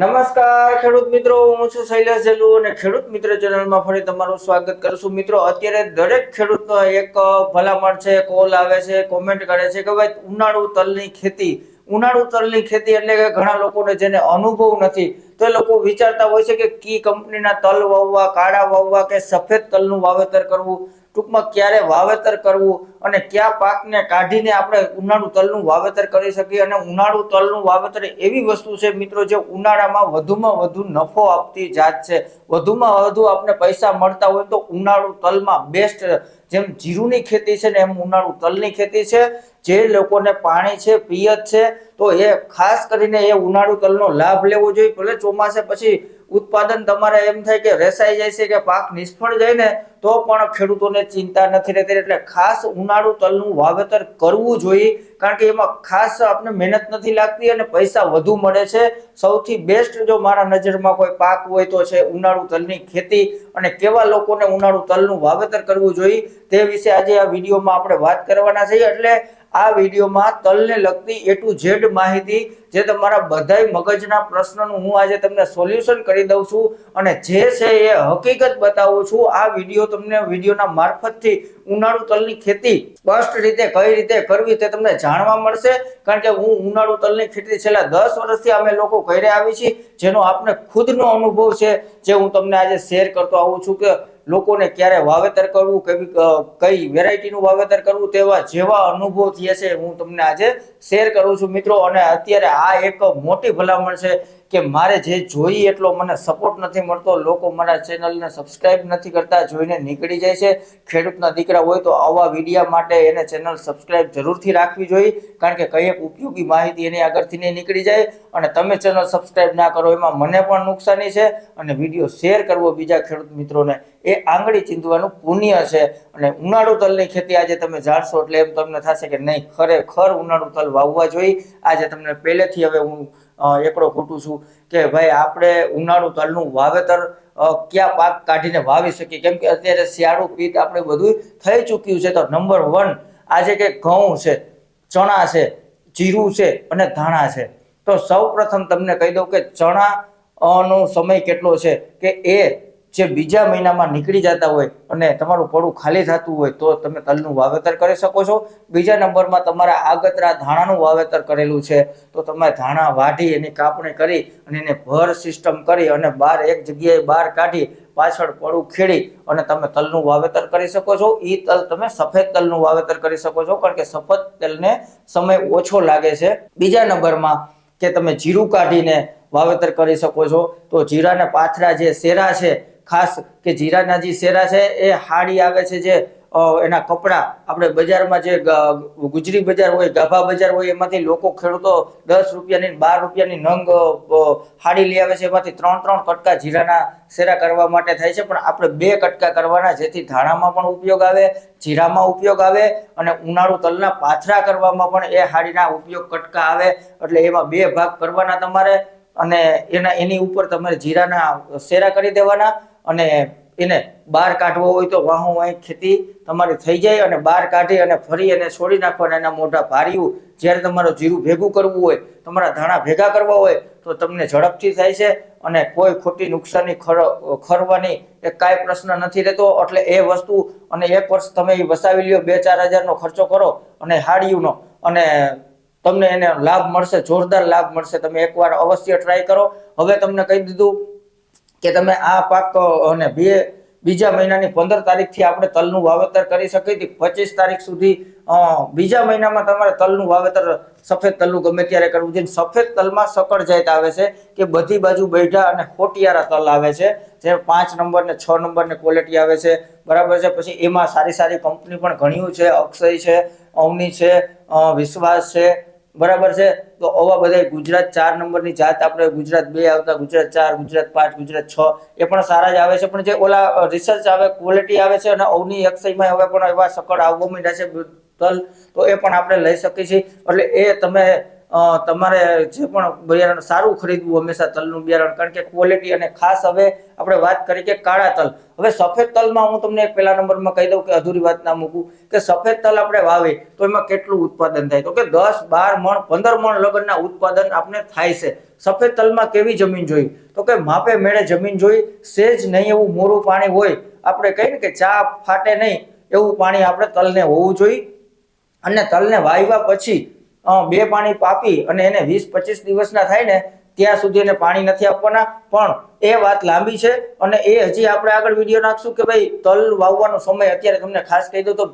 નમસ્કાર, ખેડૂત મિત્રો, હું છું શૈલેષ જેલુ અને ખેડૂત મિત્ર ચેનલમાં ફરી તમારું સ્વાગત કરું છું. મિત્રો, અત્યારે દરેક ખેડૂતનો એક ભલામણ છે, કોલ આવે છે કોમેન્ટ કરે છે કે ભાઈ, ઉનાળુ તલની ખેતી. ઉનાળુ તલની ખેતી એટલે કે ઘણા લોકોને જેને અનુભવ નથી, તો એ લોકો વિચારતા હોય છે કે કી કંપનીના તલ વાવવા, કાળા વાવવા કે સફેદ તલનું વાવેતર કરવું. ટૂંકમાં ક્યારે વાવેતર કરવું અને કયા પાકને કાઢીને આપણે ઉનાળુ તલનું વાવેતર કરી શકીએ અને ઉનાળુ તલનું વાવેતર એવી વસ્તુ છે મિત્રો જે ઉનાળામાં વધુમાં વધુ નફો આપતી જાત છે. વધુમાં વધુ આપણે પૈસા મળતા હોય તો ઉનાળુ તલમાં બેસ્ટ જેમ જીરુની ખેતી છે ને એમ ઉનાળુ તલની ખેતી છે. જે લોકોને પાણી છે, પિયત છે તો એ ખાસ કરીને એ ઉનાળુ તલનો લાભ લેવો જોઈએ. ભલે ચોમાસે પછી ઉત્પાદન તમારે એમ થાય કે રેસાઈ જાય છે કે પાક નિષ્ફળ જાય ને, તો પણ ખેડૂતોને ચિંતા નથી રહેતી. એટલે ખાસ ઉનાળુ તલનું વાવેતર કરવું જોઈએ, કારણ કે એમાં ખાસ આપણે મહેનત નથી લાગતી અને પૈસા વધુ મળે છે. સૌથી બેસ્ટ જો મારા નજરમાં કોઈ પાક હોય તો છે ઉનાળુ તલની ખેતી. અને કેવા લોકોને ઉનાળુ તલનું વાવેતર કરવું જોઈએ, તે વિશે આજે આ વિડીયોમાં આપણે વાત કરવાના છીએ. એટલે આ વિડીયોમાં તલને લગતી એ ટુ ઝેડ માહિતી જે તમારા બધા મગજના પ્રશ્નનું હું આજે તમને સોલ્યુશન કરી દઉં છું અને જે છે એ હકીકત બતાવું છું. આ વીડિયો તમને વિડીયોના મારફતથી ઉનાળુ તલની ખેતી સ્પષ્ટ રીતે કઈ રીતે કરવી તે તમને જાણવા મળશે. કારણ કે હું ઉનાળુ તલની ખેતી છેલ્લા દસ વર્ષથી અમે લોકો કરી આવી છીએ. જેનો આપને ખુદનો અનુભવ છે, જે હું તમને આજે શેર કરતો આવું છું કે લોકોને ક્યારે વાવેતર કરવું કેવી કઈ વેરાયટીનું વાવેતર કરવું તેવા જેવા અનુભવ થયા છે, હું તમને આજે શેર કરું છું મિત્રો. અને અત્યારે આ એક મોટી ભલામણ છે કે મારે જે જોઈએ એટલો મને સપોર્ટ નથી મળતો. લોકો મારા ચેનલને સબસ્ક્રાઇબ નથી કરતા, જોઈને નીકળી જાય છે. ખેડૂતના દીકરા હોય તો આવા વિડીયા માટે એને ચેનલ સબસ્ક્રાઇબ જરૂરથી રાખવી જોઈએ, કારણ કે કઈ એક ઉપયોગી માહિતી એની આગળથી નહીં નીકળી જાય. અને તમે ચેનલ સબસ્ક્રાઇબ ના કરો, એમાં મને પણ નુકસાની છે. અને વીડિયો શેર કરવો બીજા ખેડૂત મિત્રોને એ આંગળી ચીંધવાનું પુણ્ય છે. અને ઉનાળુ તલની ખેતી આજે તમે જાણશો એટલે એમ તમને થશે કે નહીં, ખરેખર ઉનાળુ તલ વાવવા જોઈએ. આજે તમને પહેલેથી હવે હું એકડો ખોટું છું કે ભાઈ આપણે ઉનાળુ તલનું વાવેતર ક્યાં પાક કાઢીને વાવી શકીએ? કેમ કે અત્યારે શિયાળુ પીત આપણે બધું થઈ ચૂક્યું છે તો નંબર વન આજે કે ઘઉં છે, ચણા છે, જીરું છે અને ધાણા છે. તો સૌ પ્રથમ તમને કહી દઉં કે ચણા નો સમય કેટલો છે? કે એ જે બીજા મહિનામાં નીકળી જતા હોય અને તમારું પડું ખાલી થતું હોય તો તમે તલનું વાવેતર કરી શકો છો. બીજા નંબરમાં તમારા આગતરા ધાણાનું વાવેતર કરેલું છે. તો તમે ધાણા વાઢી એની કાપણી કરી અને એને ભર સિસ્ટમ કરી અને બહાર એક જગ્યાએ બહાર કાઢી પાછળ પડું ખેડી અને તમે તલનું વાવેતર કરી શકો છો. એ તલ તમે સફેદ તલનું વાવેતર કરી શકો છો કારણ કે સફેદ તલને સમય ઓછો લાગે છે. બીજા નંબરમાં કે તમે જીરું કાઢીને વાવેતર કરી શકો છો. તો જીરાના પાથરા જે શેરા છે ખાસ કે જીરાના જે શેરા છે એ હાડી આવે છે જે એના કપડા આપણે બજારમાં જે ગુજરી બજાર હોય, ગાભા બજાર હોય, એમાંથી લોકો ખેડૂતો દસ રૂપિયાની બાર રૂપિયાની નંગ હાડી લઈ આવે છે. એમાંથી ત્રણ ત્રણ કટકા જીરાના શેરા કરવા માટે થાય છે. પણ આપણે બે કટકા કરવાના, જેથી ધાણામાં પણ ઉપયોગ આવે, જીરામાં ઉપયોગ આવે અને ઉનાળુ તલના પાથરા કરવામાં પણ એ હાડીના ઉપયોગ કટકા આવે. એટલે એમાં બે ભાગ કરવાના તમારે અને એના, એની ઉપર તમારે જીરાના શેરા કરી દેવાના. અને એને બહાર કાઢવો હોય તો વાહો વાહી ખેતી તમારી થઈ જાય અને બહાર કાઢી અને ફરી એને છોડી નાખવાના, એના મોઢા ભાર્યું. જ્યારે તમારું જીરું ભેગું કરવું હોય, તમારા ધાણા ભેગા કરવા હોય, તો તમને ઝડપથી થાય છે અને કોઈ ખોટી નુકસાની ખર, ખરવાની એ કાંઈ પ્રશ્ન નથી રહેતો. એટલે એ વસ્તુ અને એક વર્ષ તમે એ વસાવી લ્યો, બે ચાર હજારનો ખર્ચો કરો અને હાડિયુંનો અને તમને એને લાભ મળશે, જોરદાર લાભ મળશે. તમે એકવાર અવશ્ય ટ્રાય કરો. હવે તમને કહી દીધું કે તમે આ પાક અને બે, બીજા મહિનાની પંદર તારીખથી આપણે તલનું વાવેતર કરી શકીએ છીએ. પચીસ તારીખ સુધી બીજા મહિનામાં તમારે તલનું વાવેતર સફેદ તલનું ગમે ત્યારે કરવું જોઈએ. સફેદ તલમાં સકળ જાત આવે છે કે બધી બાજુ બેઠા અને ખોટિયારા તલ આવે છે. જે પાંચ નંબર ને છ નંબરની ક્વોલિટી આવે છે. બરાબર છે? પછી એમાં સારી સારી કંપની પણ ઘણી છે. અક્ષય છે, અવની છે વિશ્વાસ છે બરાબર છે? તો આવા બધા ગુજરાત ચાર નંબરની જાત આપણે ગુજરાત બે આવતા, ગુજરાત ચાર, ગુજરાત પાંચ, ગુજરાત છ, એ પણ સારા જ આવે છે. પણ જે ઓલા રિસર્ચ આવે ક્વોલિટી આવે છે અને અવની એક્સાઈમાં હવે પણ એવા સકળ આવવા માંડ્યા છે તો એ પણ આપણે લઈ શકીએ છીએ. એટલે એ તમે તમારે જે પણ બિયારણ સારું ખરીદવું હંમેશા તલનું બિયારણ. કારણ કે ક્વોલિટી અને ખાસ હવે આપણે વાત કરી કે કાળા તલ. હવે સફેદ તલમાં હું તમને પહેલા નંબરમાં કહી દઉં કે અધૂરી વાત ના મૂકું કે સફેદ તલ આપણે વાવે તો એમાં કેટલું ઉત્પાદન થાય? તો કે દસ, બાર મણ, પંદર મણ લગનના ઉત્પાદન આપણે થાય છે. સફેદ તલમાં કેવી જમીન જોઈ? તો કે માપે મેળે જમીન જોઈ, સેજ નહીં એવું મોરું પાણી હોય. આપણે કહીએ કે ચા ફાટે નહીં એવું પાણી આપણે તલને હોવું જોઈએ. અને તલને વાવ્યા પછી બે પાણી પાપી અને એને વીસ પચીસ દિવસના થાય ને, ત્યાં સુધી એને પાણી નથી આપવાના. પણ એ વાત લાંબી છે અને એ હજી આપણે આગળ વીડિયો નાખશું કે ભાઈ તલ વાવવાનો સમય અત્યારે તમને ખાસ કહી દઉં તો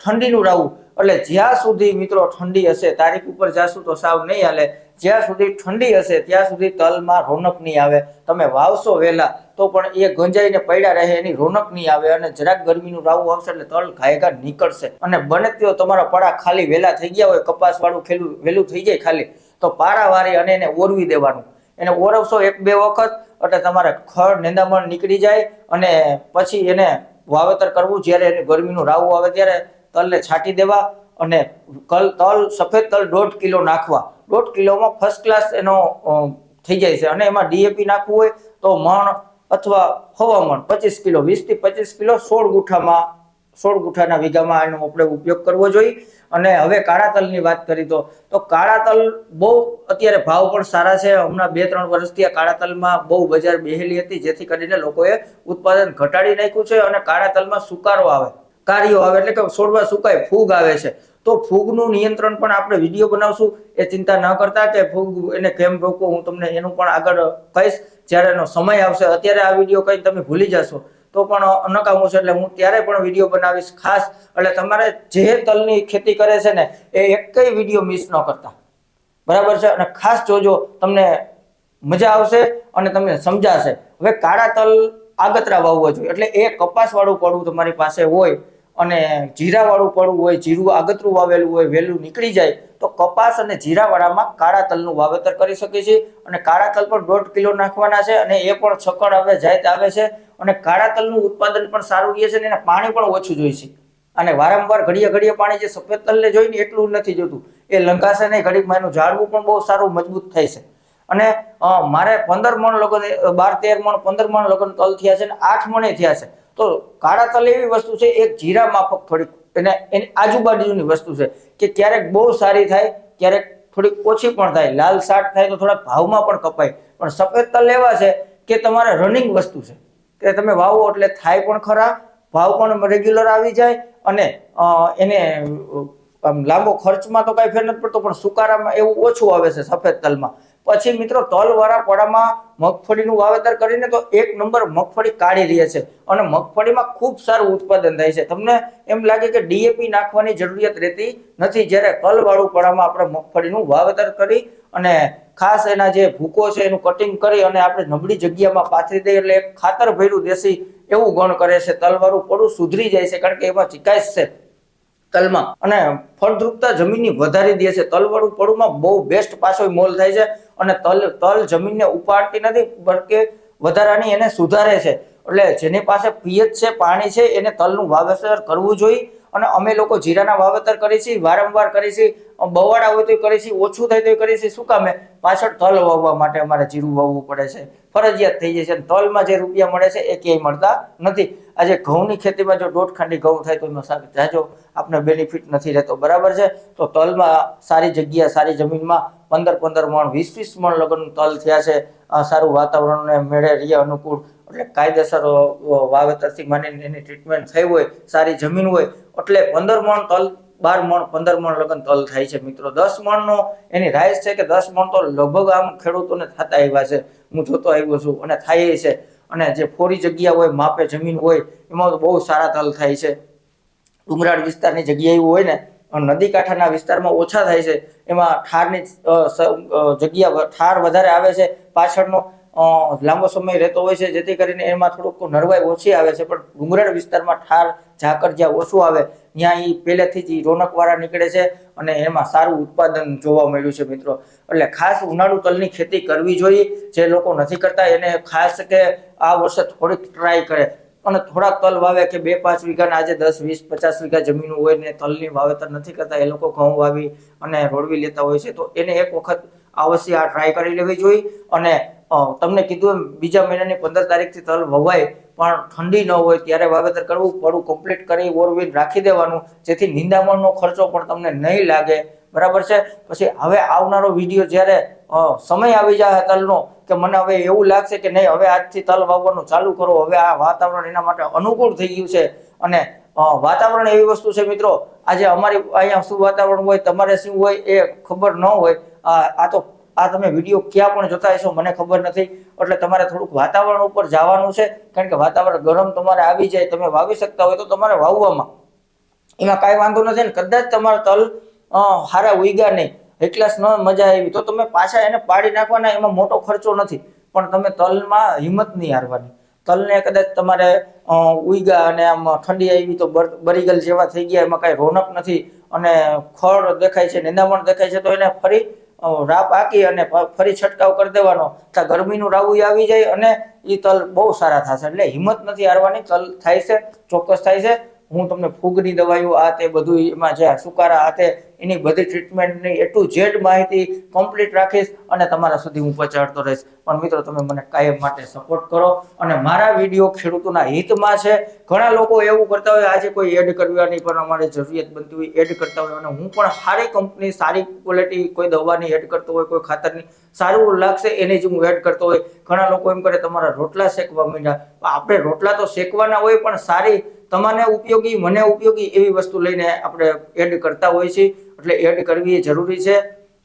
ઠંડીનું રાવું. એટલે જ્યાં સુધી મિત્રો ઠંડી હશે, તારીખ ઉપર જાશું તો સાવ નહીં હાલે, જ્યાં સુધી ઠંડી હશે, ત્યાં સુધી તલમાં રોનક નહીં આવે. તમે વાવશો વહેલા તો પણ એ ગંજાઈને પડ્યા રહે, એની રોનક નહીં આવે અને જરાક ગરમીનું રાવું આવશે એટલે તલ ઘાયગા નીકળશે. અને બને તેઓ તમારા પડા ખાલી વહેલા થઈ ગયા હોય કપાસ વાળું ખેલું વહેલું થઈ જાય ખાલી, તો પારા વારી અને એને ઓરવી દેવાનું. એને ઓરવશો એક બે વખત, એટલે તમારે ખડ, નિંદામણ નીકળી જાય અને પછી એને વાવેતર કરવું, જ્યારે એને ગરમીનું રાવું આવે ત્યારે તલને છાંટી દેવા અને કલ તલ, સફેદ તલ દોઢ કિલો નાખવા. દોઢ કિલોમાં ફર્સ્ટ ક્લાસ એનો થઈ જાય છે. અને એમાં ડીએપી નાખવું હોય તો મણ અથવા હવામણ પચીસ કિલો વીસથી પચીસ કિલો સોળ ગુઠામાં, સોળ ગુઠાના વીઘામાં એનો આપણે ઉપયોગ કરવો જોઈએ. અને હવે કાળા તલની વાત કરી તો કાળા તલ બહુ અત્યારે ભાવ પણ સારા છે. હમણાં બે ત્રણ વર્ષથી આ કાળા તલમાં બહુ બજાર બેહેલી હતી, જેથી કરીને લોકોએ ઉત્પાદન ઘટાડી નાખ્યું છે અને કાળા તલમાં સુકારો આવે. કાર્યો આવે એટલે કે છોડવા સુકાય, ફૂગ આવે છે. તો ફૂગનું નિયંત્રણ પણ આપણે વીડિયો બનાવશું. એ ચિંતા ન કરતા કે ફૂગ એને કેમ રોકવો, હું તમને એનું પણ આગળ કહીશ. જ્યારે એનો સમય આવશે, અત્યારે આ વીડિયો કંઈ તમે ભૂલી જશો. તો પણ નકામું છે એટલે હું ત્યારે પણ વીડિયો બનાવીશ ખાસ. એટલે તમારે જે તલની ખેતી કરે છે ને, એ એકય વીડિયો મિસ ન કરતા. બરાબર છે? અને ખાસ જોજો, તમને મજા આવશે અને તમને સમજાશે. હવે કાળા તલ આગતરા વાવવા જોઈએ. એટલે એ કપાસવાળું પડવું તમારી પાસે હોય અને જીરાવાળું પડવું હોય, જીરું આગતરું વાવેલું હોય વહેલું નીકળી જાય, તો કપાસ અને જીરાવાળામાં કાળા તલનું વાવેતર કરી શકે છે અને કાળા તલ પણ દોઢ કિલો નાખવાના છે અને એ પણ છકડ આવે જાયત આવે છે અને કાળા તલનું ઉત્પાદન પણ સારું રહે છે અને એને પાણી પણ ઓછું જોઈએ છે. અને વારંવાર ઘડીએ ઘડીએ પાણી જે સફેદ તલને જોઈને એટલું નથી જોતું. એ લંકાશે નહીં ઘડીકમાં એનું ઝાડવું પણ બહુ સારું મજબૂત થાય છે. અને મારે પંદર મણ લગન, બાર તેર મણ, પંદર મણ લગન તલ થયા છે અને આઠ મણે થયા છે. તો કાળા તલ એવી વસ્તુ છે, એક જીરા માફક થોડીક એને, એની આજુબાજુની વસ્તુ છે કે ક્યારેક બહુ સારી થાય, ક્યારેક થોડીક ઓછી પણ થાય. લાલ શાક થાય તો થોડાક ભાવમાં પણ કપાય. પણ સફેદ તલ એવા છે કે તમારે રનિંગ વસ્તુ છે. કે તમે વાવો એટલે થાય પણ ખરા, ભાવ પણ રેગ્યુલર આવી જાય અને એને આમ લાંબો ખર્ચમાં તો કાંઈ ફેર નથી પડતો, પણ સુકારામાં એવું ઓછું આવે છે સફેદ તલમાં. પછી મિત્રો તલવાળા પડામાં મગફળીનું વાવેતર કરીને તો એક નંબર મગફળી કાઢી રહી છે. અને મગફળીમાં ખૂબ સારું ઉત્પાદન થાય છે. તમને એમ લાગે કે ડીએપી નાખવાની જરૂરિયાત રહેતી નથી. જ્યારે તલવાળું પડામાં આપણે મગફળીનું વાવેતર કરી અને ખાસ એના જે ભૂકો છે એનું કટિંગ કરી અને આપણે નબળી જગ્યામાં પાથરી દઈએ એટલે ખાતર ભર્યું દેશી એવું ગણ કરે છે. તલવાળું પડું સુધરી જાય છે કારણ કે એમાં ચિકાશ છે તલમાં. અને ફળદ્રુપતા જમીનની વધારી દે છે. તલવાળું પડુમાં બહુ બેસ્ટ પાછો મોલ થાય છે. અને તલ તલ જમીનને ઉપાડતી નથી, બલકે વધારાની એને સુધારે છે. એટલે જેની પાસે પિયત છે, પાણી છે, એને તલનું વાવેતર કરવું જોઈએ. અને અમે લોકો જીરાના વાવેતર કરીએ છીએ, વારંવાર કરીએ છીએ, બવાડા હોય તો કરીએ છીએ, ઓછું થાય તો કરીએ છીએ. શું કામે પાછળ તલ વાવવા માટે અમારે જીરું વાવવું પડે છે. ફરજિયાત થઈ જાય છે. તલમાં જે રૂપિયા મળે છે, એ ક્યાંય મળતા નથી. આજે ઘઉંની ખેતીમાં જો દોઢ ખાંડી ઘઉં થાય તો સારું. જાજો આપણે બેનિફિટ નથી રહેતો. બરાબર છે? તો તલમાં સારી જગ્યા, સારી જમીનમાં પંદર પંદર મણ, વીસ વીસ મણ લગ્ન તલ થયા છે. સારું વાતાવરણને મેળે રહીએ અનુકૂળ. એટલે કાયદેસર વાવેતરથી માની એની ટ્રીટમેન્ટ થઈ હોય, સારી જમીન હોય, એટલે પંદર મણ તલ બાર મણ, પંદર મણ લગ્ન તલ થાય છે મિત્રો. દસ મણનો એની રાઈસ છે કે દસ મણ તો લગભગ આમ ખેડૂતોને થતા આવ્યા છે. હું જોતો આવ્યો છું અને થાય છે. અને જે ફોરી જગ્યા હોય, માપે જમીન હોય, એમાં તો બહુ સારા તલ થાય છે. ડુંગરાળ વિસ્તારની જગ્યા એવું હોય ને નદી કાંઠાના વિસ્તારમાં ઓછા થાય છે. એમાં ઠારની જગ્યા ઠાર વધારે આવે છે. પાછળનો લાંબો સમય રહેતો હોય છે, જેથી કરીને એમાં થોડુંક નરવાઈ ઓછી આવે છે. પણ ડુંગરાળ વિસ્તારમાં ઠાર, ઝાકર જ્યાં ઓછું આવે, ત્યાં એ પહેલેથી જ રોનકવાળા નીકળે છે અને એમાં સારું ઉત્પાદન જોવા મળ્યું છે મિત્રો. એટલે ખાસ ઉનાળુ તલની ખેતી કરવી જોઈએ. જે લોકો નથી કરતા, એને ખાસ કે આ વર્ષે થોડીક ટ્રાય કરે. અને થોડા તલ વાવે કે બે, પાંચ વીઘાના આજે દસ, વીસ, પચાસ વીઘા જમીન હોય ને તલની વાવેતર નથી કરતા, એ લોકો ઘઉં વાવી અને રોડવી લેતા હોય છે, તો એને એક વખત અવશ્ય આ ટ્રાય કરી લેવી જોઈએ. અને તમને કીધું એમ, બીજા મહિનાની પંદર તારીખથી તલ વવાય, પણ ઠંડી ન હોય ત્યારે વાવેતર કરવું પડું. કમ્પ્લીટ કરી ઓરવીન રાખી દેવાનું, જેથી નિંદામણનો ખર્ચો પણ તમને નહીં લાગે. બરાબર છે? પછી હવે આવનારો વીડિયો જ્યારે સમય આવી જાય તલનો, કે મને હવે એવું લાગશે કે નહીં, હવે આજથી તલ વાવવાનું ચાલુ કરો, હવે આ વાતાવરણ એના માટે અનુકૂળ થઈ ગયું છે. અને વાતાવરણ એવી વસ્તુ છે મિત્રો, આજે અમારી અહીંયા શું વાતાવરણ હોય, તમારે શું હોય એ ખબર ન હોય. આ તો, આ તમે વીડિયો ક્યાં પણ જોતા હશો, મને ખબર નથી. એટલે તમારે થોડુંક વાતાવરણ ઉપર જવાનું છે, કારણ કે વાતાવરણ ગરમ તમારે આવી જાય, તમે વાવી શકતા હોય તો તમારે વાવવામાં. એમાં કાંઈ વાંધો નથી ને, કદાચ તમારા તલ હારા ઉગ્યા નહીં. એકલાસ ન મજા આવી. તો તમે પાછા એને પાડી નાખવાના, એમાં મોટો ખર્ચો નથી. પણ તમે તલમાં હિંમત નહીં હારવાની. તલને કદાચ તમારે ઉગ્યા અને આમ ઠંડી આવી તો બર- બરીગલ જેવા થઈ ગયા, એમાં કાંઈ રોનક નથી. અને ખળ દેખાય છે, નિંદામણ દેખાય છે, તો એને ફરી રાપ આકી અને ફરી છંટકાવ કરી દેવાનો. ત્યાં ગરમીનું રાવું આવી જાય અને એ તલ બહુ સારા થશે. એટલે હિંમત નથી હારવાની. તલ થાય છે, ચોક્કસ થાય છે. હું તમને ફૂગની દવાઈઓ આ તે બધું એમાં જે સુકારા આ તે એની બધી ટ્રીટમેન્ટની એ ટુ ઝેડ માહિતી કમ્પ્લીટ રાખીશ અને તમારા સુધી હું પહોંચાડતો રહીશ. પણ મિત્રો, તમે મને કાયમ માટે સપોર્ટ કરો અને મારા વીડિયો ખેડૂતોના હિતમાં છે. ઘણા લોકો એવું કરતા હોય, આજે કોઈ એડ કરવાની પણ અમારે જરૂરિયાત બનતી હોય એડ કરતા હોય અને હું પણ સારી કંપની, સારી ક્વોલિટી કોઈ દવાની એડ કરતો હોય, કોઈ ખાતરની, સારું લાગશે એની જ હું એડ કરતો હોય. ઘણા લોકો એમ કરે, તમારા રોટલા શેકવા માંડ્યા. આપણે રોટલા તો શેકવાના હોય, પણ સારી તમને ઉપયોગી, મને ઉપયોગી એવી વસ્તુ લઈને આપણે એડ કરતા હોય છે એટલે એડ કરવી એ જરૂરી છે.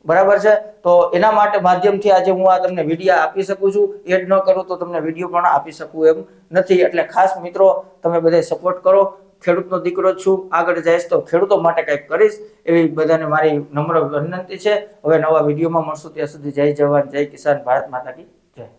બરાબર છે? તો એના માટે માધ્યમથી આજે હું આ તમને વીડિયો આપી શકું છું. એડ ન કરું તો તમને વીડિયો પણ આપી શકું એમ નથી. એટલે ખાસ મિત્રો, તમે બધા સપોર્ટ કરો. ખેડૂતનો દીકરો છું. આગળ જઈશ તો ખેડૂતો માટે કંઈક કરીશ. એવી બધાને મારી નમ્ર વિનંતી છે. હવે નવા વિડીયોમાં મળશું. ત્યાં સુધી જય જવાન, જય કિસાન, ભારત માતા કી જય.